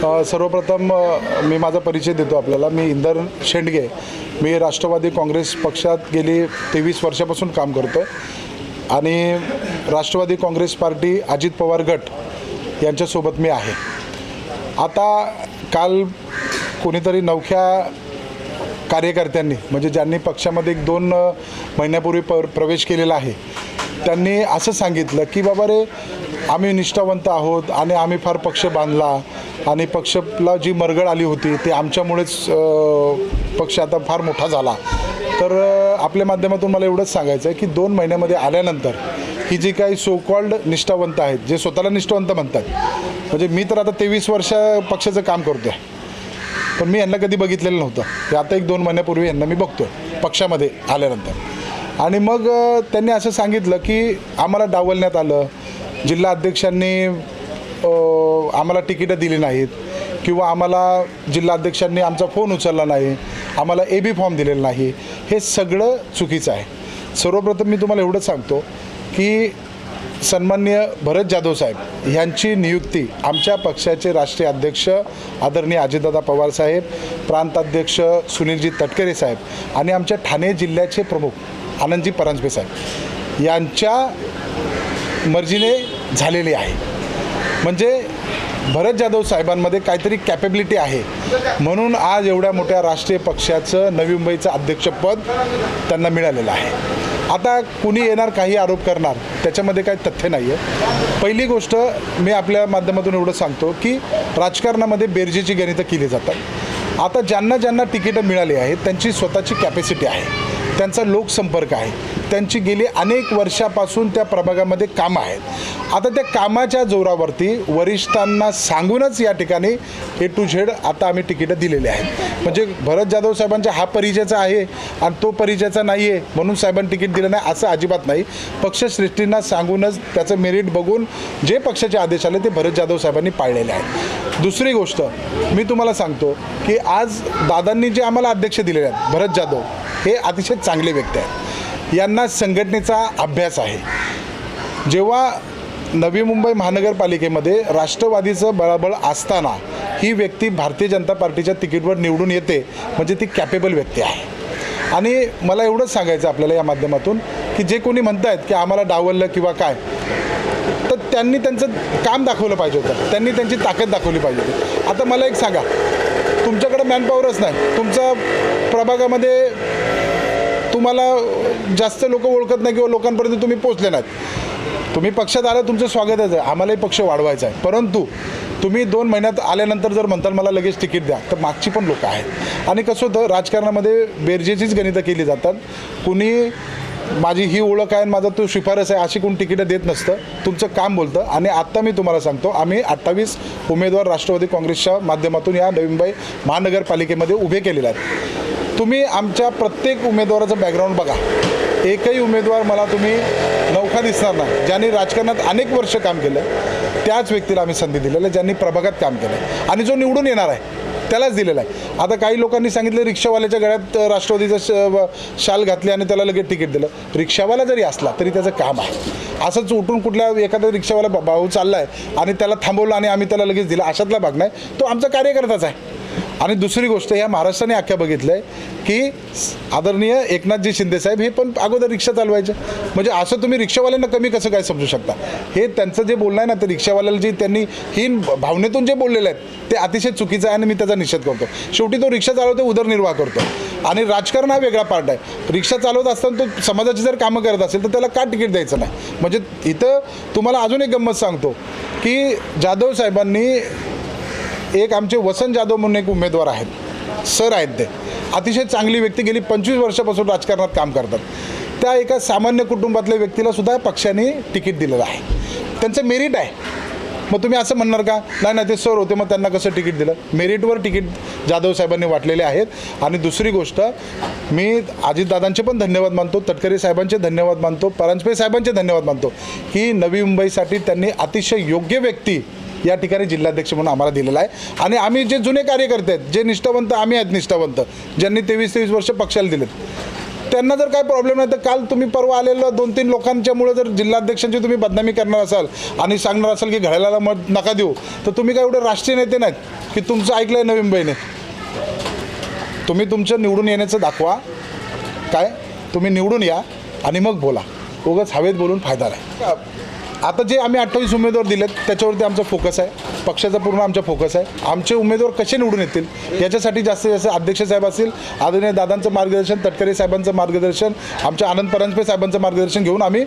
सर्वप्रथम मी माझा परिचय देतो आपल्याला. मी इंदर शेंडगे. मी राष्ट्रवादी काँग्रेस पक्षात गेली तेवीस वर्षापासून काम करतो आणि राष्ट्रवादी काँग्रेस पार्टी अजित पवार गट यांच्यासोबत मी आहे. आता काल कोणीतरी नवख्या कार्यकर्त्यांनी म्हणजे ज्यांनी पक्षामध्ये एक दोन महिन्यापूर्वी प प्रवेश केलेला आहे त्यांनी असं सांगितलं की बाबा रे आम्ही निष्ठावंत आहोत आणि आम्ही फार पक्ष बांधला. आणि पक्षला जी मरगळ आली होती ते आमच्यामुळेच पक्ष आता फार मोठा झाला. तर आपल्या माध्यमातून मला एवढंच सांगायचं आहे की दोन महिन्यामध्ये आल्यानंतर ही जी काही सो कॉल्ड निष्ठावंत आहेत जे स्वतःला निष्ठावंत म्हणतात म्हणजे मी तर आता तेवीस वर्ष पक्षाचं काम करतो आहे पण मी यांना कधी बघितलेलं नव्हतं. ते आता एक दोन महिन्यापूर्वी यांना मी बघतोय पक्षामध्ये आल्यानंतर. आणि मग त्यांनी असं सांगितलं की आम्हाला डावलण्यात आलं. जिल्हा अध्यक्षांनी आम्हाला तिकीटं दिली नाहीत किंवा आम्हाला जिल्हाध्यक्षांनी आमचा फोन उचलला नाही आम्हाला ए बी फॉर्म दिलेला नाही हे सगळं चुकीचं आहे. सर्वप्रथम मी तुम्हाला एवढंच सांगतो की सन्मान्य भरत जाधव साहेब यांची नियुक्ती आमच्या पक्षाचे राष्ट्रीय अध्यक्ष आदरणीय अजितदादा पवार साहेब प्रांताध्यक्ष सुनीलजी तटकरे साहेब आणि आमच्या ठाणे जिल्ह्याचे प्रमुख आनंदजी परांजपे साहेब यांच्या मर्जीने झालेली आहे. म्हणजे भरत जाधव साहेबांमध्ये काहीतरी कॅपेबिलिटी आहे. म्हणून आज एवढ्या मोठ्या राष्ट्रीय पक्षाचं नवी मुंबईचं अध्यक्षपद त्यांना मिळालेलं आहे. आता कुणी येणार काही आरोप करणार त्याच्यामध्ये काही तथ्य नाही आहे पहिली गोष्ट मी आपल्या माध्यमातून एवढं सांगतो की राजकारणामध्ये बेरजेची गणितं केली जातात. आता ज्यांना ज्यांना तिकीटं मिळाली आहेत त्यांची स्वतःची कॅपॅसिटी आहे. त्यांचा लोकसंपर्क आहे. त्यांची गेली अनेक वर्षापासून त्या प्रभागामध्ये कामं आहेत. आता त्या कामाच्या जोरावरती वरिष्ठांना सांगूनच या ठिकाणी ए टू झेड आता आम्ही तिकीटं दिलेली आहेत. म्हणजे भरत जाधव साहेबांचा हा परिचयाचा आहे आणि तो परिचयाचा नाही आहे म्हणून साहेबांनी तिकीट दिलं नाही असं अजिबात नाही. पक्षश्रेष्ठींना सांगूनच त्याचं मेरिट बघून जे पक्षाचे आदेश आले ते भरत जाधव साहेबांनी पाळलेले आहेत. दुसरी गोष्ट मी तुम्हाला सांगतो की आज दादांनी जे आम्हाला अध्यक्ष दिलेले आहेत भरत जाधव हे अतिशय चांगले व्यक्ती आहेत. यांना संघटनेचा अभ्यास आहे. जेव्हा नवी मुंबई महानगरपालिकेमध्ये राष्ट्रवादीचं बळाबळ असताना ही व्यक्ती भारतीय जनता पार्टीच्या तिकीटवर निवडून येते म्हणजे ती कॅपेबल व्यक्ती आहे. आणि मला एवढंच सांगायचं आपल्याला या माध्यमातून की जे कोणी म्हणत आहेत की आम्हाला डावललं किंवा काय तर त्यांनी त्यांचं काम दाखवलं पाहिजे होतं. त्यांनी त्यांची ताकद दाखवली पाहिजे होती. आता मला एक सांगा तुमच्याकडे मॅनपॉवरच नाही. तुमचा प्रभागामध्ये तुम्हाला जास्त लोक ओळखत नाही किंवा लोकांपर्यंत तुम्ही पोचले नाहीत. तुम्ही पक्षात आलं तुमचं स्वागतच आहे. आम्हालाही पक्ष वाढवायचा आहे. परंतु तुम्ही दोन महिन्यात आल्यानंतर जर म्हणताल मला लगेच तिकीट द्या तर मागची पण लोकं आहेत. आणि कसं होतं राजकारणामध्ये बेरजेचीच गणितं केली जातात. कुणी माझी ही ओळख आहे आणि माझा तो शिफारस आहे अशी कोण तिकीटं देत नसतं. तुमचं काम बोलतं. आणि आत्ता मी तुम्हाला सांगतो आम्ही अठ्ठावीस उमेदवार राष्ट्रवादी काँग्रेसच्या माध्यमातून या नवी मुंबई महानगरपालिकेमध्ये उभे केलेले आहेत. तुम्ही आमच्या प्रत्येक उमेदवाराचं बॅकग्राऊंड बघा. एकही उमेदवार मला तुम्ही नौखा दिसणार नाही. ज्यांनी राजकारणात अनेक वर्ष काम केलं त्याच व्यक्तीला आम्ही संधी दिलेलं आहे ज्यांनी प्रभागात काम केलं आणि जो निवडून येणार आहे त्यालाच दिलेला आहे. आता काही लोकांनी सांगितलं रिक्षावाल्याच्या गळ्यात राष्ट्रवादीचा राष्ट्रवादीचं श शाल घातली आणि त्याला लगेच तिकीट दिलं. रिक्षावाला जरी असला तरी त्याचं काम आहे. असंच उठून कुठल्या एखाद्या रिक्षावाला भाऊ चालला आहे आणि त्याला थांबवलं आणि आम्ही त्याला लगेच दिलं अशातला भाग नाही. तो आमचा कार्यकर्ताच आहे. आणि दुसरी गोष्ट या महाराष्ट्राने आख्या बघितलं आहे की आदरणीय एकनाथजी शिंदेसाहेब हे पण अगोदर रिक्षा चालवायचे. म्हणजे असं तुम्ही रिक्षावाल्यांना कमी कसं काय समजू शकता? हे त्यांचं जे बोलणं आहे ना ते रिक्षावाल्याला जे त्यांनी हीन भावनेतून जे बोललेलं आहेत ते अतिशय चुकीचं आहे आणि मी त्याचा निषेध करतो. शेवटी तो रिक्षा चालवतो उदरनिर्वाह करतो. आणि राजकारण हा वेगळा पार्ट आहे. रिक्षा चालवत असताना तो समाजाची जर कामं करत असेल तर त्याला का तिकीट द्यायचं नाही. म्हणजे इथं तुम्हाला अजून एक गंमत सांगतो की जाधव साहेबांनी एक आमचे वसंत जाधव म्हणून एक उमेदवार आहेत. सर आहेत ते. अतिशय चांगली व्यक्ती गेली पंचवीस वर्षापासून राजकारणात काम करतात. त्या एका सामान्य कुटुंबातल्या व्यक्तीला सुद्धा पक्षाने तिकीट दिलेलं आहे. त्यांचं मेरिट आहे. मग तुम्ही असं म्हणणार का? नाही नाही ते सर होते मग त्यांना कसं तिकीट दिलं? मेरिटवर तिकीट जाधव साहेबांनी वाटलेले आहेत. आणि दुसरी गोष्ट मी अजितदादांचे पण धन्यवाद मानतो तटकरे साहेबांचे धन्यवाद मानतो परांजपे साहेबांचे धन्यवाद मानतो की नवी मुंबईसाठी त्यांनी अतिशय योग्य व्यक्ती या ठिकाणी जिल्हाध्यक्ष म्हणून आम्हाला दिलेला आहे. आणि आम्ही जे जुने कार्यकर्ते आहेत जे निष्ठावंत आम्ही आहेत निष्ठावंत ज्यांनी तेवीस तेवीस वर्ष पक्षाला दिलेत त्यांना जर काय प्रॉब्लेम नाही तर काल तुम्ही परवा आलेलं दोन तीन लोकांच्यामुळे जर जिल्हाध्यक्षांची तुम्ही बदनामी करणार असाल आणि सांगणार असाल की घड्याळाला मत नका देऊ तर तुम्ही काय एवढे राष्ट्रीय नेते नाहीत की तुमचं ऐकलं आहे नवीन मुंबईने तुम्ही तुमचं निवडून येण्याचं दाखवा. काय? तुम्ही निवडून या आणि मग बोला. उगाच हवेत बोलून फायदा नाही. आता जे आम्ही अठ्ठावीस उमेदवार दिलेत त्याच्यावरती आमचा फोकस आहे. पक्षाचा पूर्ण आमचा फोकस आहे. आमचे उमेदवार कसे निवडून येतील याच्यासाठी जास्तीत जास्त अध्यक्ष साहेब असतील आदरणीय दादांचं मार्गदर्शन तटकरे साहेबांचं मार्गदर्शन आमच्या आनंद परांजपे साहेबांचं मार्गदर्शन घेऊन आम्ही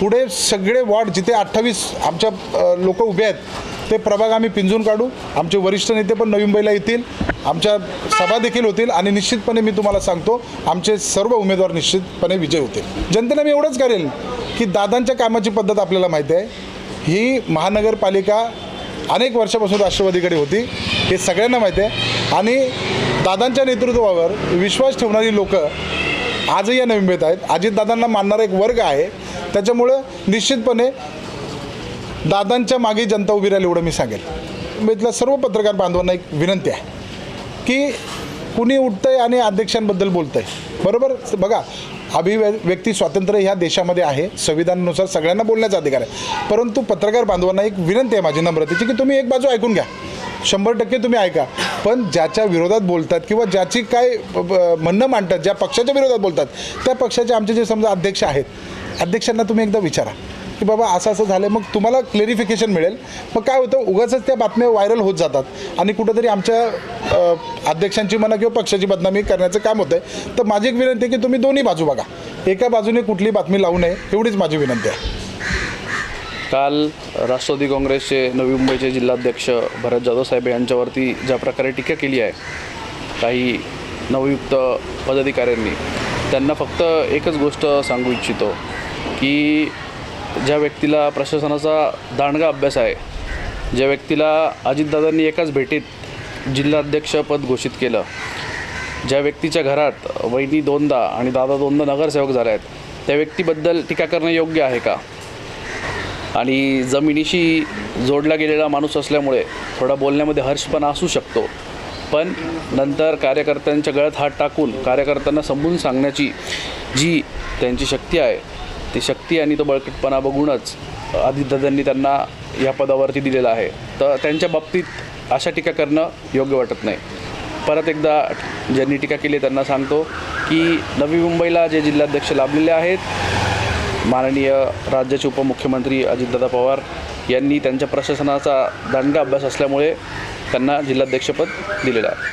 पुढे सगळे वॉर्ड जिथे अठ्ठावीस आमच्या लोक उभे आहेत ते प्रभाग आम्ही पिंजून काढू. आमचे वरिष्ठ नेते पण नवी मुंबईला येतील आमच्या सभा देखील होतील आणि निश्चितपणे मी तुम्हाला सांगतो आमचे सर्व उमेदवार निश्चितपणे विजय होतील. जनतेला मी एवढंच करेल. की दादांच्या कामाची पद्धत आपल्याला माहिती आहे. ही महानगरपालिका अनेक वर्षापासून राष्ट्रवादीकडे होती. हे सगळ्यांना माहिती आहे. आणि दादांच्या नेतृत्वावर विश्वास ठेवणारी लोकं आजही या नवी मुंबईत आहेत. अजितदादांना मानणारा एक वर्ग आहे. त्याच्यामुळं निश्चितपणे दादांच्या मागे जनता उभी राहिली एवढं मी सांगेल. मुंबईतल्या सर्व पत्रकार बांधवांना एक विनंती आहे की कुणी उठतंय आणि अध्यक्षांबद्दल बोलतंय. बरोबर? बघा अभिव्यक्ती स्वातंत्र्य ह्या देशामध्ये आहे. संविधानानुसार सगळ्यांना बोलण्याचा अधिकार आहे. परंतु पत्रकार बांधवांना एक विनंती आहे माझी नम्रतेची की तुम्ही एक बाजू ऐकून घ्या. शंभर टक्के तुम्ही ऐका. पण ज्याच्या विरोधात बोलतात किंवा ज्याची काय म्हणणं मांडतात ज्या पक्षाच्या विरोधात बोलतात त्या पक्षाचे आमचे जे समजा अध्यक्ष आहेत अध्यक्षांना तुम्ही एकदा विचारा. की बाबा असं असं झालं मग तुम्हाला क्लेरिफिकेशन मिळेल. मग काय होतं उगाच त्या बातम्या व्हायरल होत जातात. आणि कुठंतरी आमच्या अध्यक्षांची म्हणा किंवा पक्षाची बदनामी करण्याचं काम होतं आहे तर माझी एक विनंती आहे की तुम्ही दोन्ही बाजू बघा. एका बाजूने कुठली बातमी लावू नये एवढीच माझी विनंती आहे. काल राष्ट्रवादी काँग्रेसचे नवी मुंबईचे जिल्हाध्यक्ष भरत जाधव साहेब यांच्यावरती ज्या प्रकारे टीका केली आहे काही नवयुक्त पदाधिकाऱ्यांनी त्यांना फक्त एकच गोष्ट सांगू इच्छितो की ज्या व्यक्तीला प्रशासनाचा दांडगा अभ्यास आहे ज्या व्यक्तीला अजितदादांनी एकाच भेटीत जिल्हाध्यक्षपद घोषित केलं ज्या व्यक्तीच्या घरात वहिनी दोनदा आणि दादा दोनदा नगरसेवक झाले आहेत त्या व्यक्तीबद्दल टीका करणं योग्य आहे का? आणि जमिनीशी जोडला गेलेला माणूस असल्यामुळे थोडा बोलण्यामध्ये हर्षपणा असू शकतो पण नंतर कार्यकर्त्यांच्या गळ्यात हात टाकून कार्यकर्त्यांना समजून सांगण्याची जी त्यांची शक्ती आहे ती शक्ती आणि तो बळकटपणा बघूनच आदित्यदादांनी त्यांना या पदावरती दिलेला आहे. तर त्यांच्या बाबतीत अशा टीका करणं योग्य वाटत नाही. परत एकदा ज्यांनी टीका केली त्यांना सांगतो की नवी मुंबईला जे जिल्हाध्यक्ष लाभलेले आहेत माननीय राज्याचे उपमुख्यमंत्री अजितदादा पवार यांनी त्यांच्या प्रशासनाचा दांडगा अभ्यास असल्यामुळे त्यांना जिल्हाध्यक्षपद दिलेलं आहे.